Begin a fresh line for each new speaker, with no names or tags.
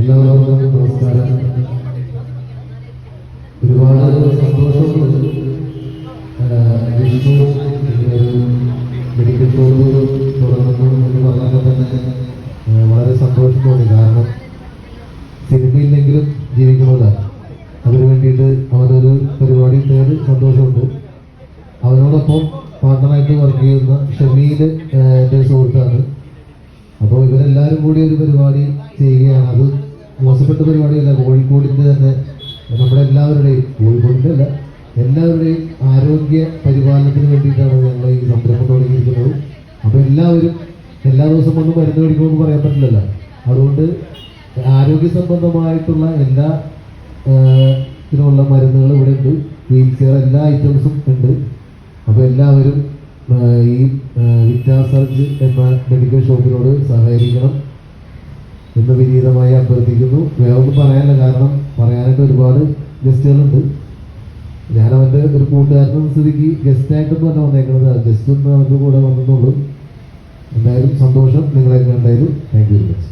എല്ലാവർക്കും നമസ്കാരം. ഒരുപാട് സന്തോഷമുണ്ട്. വിഷ്ണു മെഡിക്കൽ ഷോപ്പ് തുടങ്ങുന്നു എന്ന് പറഞ്ഞപ്പോൾ തന്നെ വളരെ സന്തോഷം കാരണം സിനിമയില്ലെങ്കിലും ജീവിക്കണമല്ല അതിനു വേണ്ടിയിട്ട് അവനൊരു പരിപാടി നേടി സന്തോഷമുണ്ട്. അവനോടൊപ്പം പാർട്ണറായിട്ട് വർക്ക് ചെയ്യുന്ന ഷമീൽ എന്റെ സുഹൃത്താണ്. അപ്പോൾ ഇവരെല്ലാവരും കൂടി ഒരു പരിപാടി ചെയ്യുകയാണ്. അത് മോശപ്പെട്ട പരിപാടിയല്ല കോഴിക്കോടിന്റെ തന്നെ നമ്മുടെ എല്ലാവരുടെയും കോഴിക്കോടിന്റെ അല്ല എല്ലാവരുടെയും ആരോഗ്യ പരിപാലനത്തിന് വേണ്ടിയിട്ടാണ് ഞങ്ങൾ ഈ സംരംഭം തുടങ്ങിയിരിക്കുന്നത്. അപ്പോൾ എല്ലാവരും എല്ലാ ദിവസം വന്ന് മരുന്ന് മേടിക്കുമെന്ന് പറയാൻ പറ്റില്ലല്ലോ. അതുകൊണ്ട് ആരോഗ്യ സംബന്ധമായിട്ടുള്ള എല്ലാ ഇതിനുള്ള മരുന്നുകൾ ഇവിടെ ഉണ്ട്. വീൽ ചെയർ എല്ലാ ഐറ്റംസും ഉണ്ട്. അപ്പോൾ എല്ലാവരും ഈ വിറ്റാസർജ് എന്ന മെഡിക്കൽ ഷോപ്പിനോട് സഹകരിക്കണം. വിനീതമായി അഭ്യർത്ഥിക്കുന്നു. വേറെ ഒന്നും പറയാനില്ല. കാരണം പറയാനായിട്ട് ഒരുപാട് ഗസ്റ്റുകളുണ്ട് ഞാൻ അവന്റെ ഒരു കൂട്ടുകാരനും സ്ഥിതിക്ക് ഗസ്റ്റായിട്ടൊന്നും തന്നെ വന്നേക്കുന്നത് ജസ്റ്റ് ഒന്ന് അവന്റെ കൂടെ വന്നിട്ടുള്ളൂ. എന്തായാലും സന്തോഷം നിങ്ങളെ കണ്ടായാലും താങ്ക് യു വെരി മച്ച്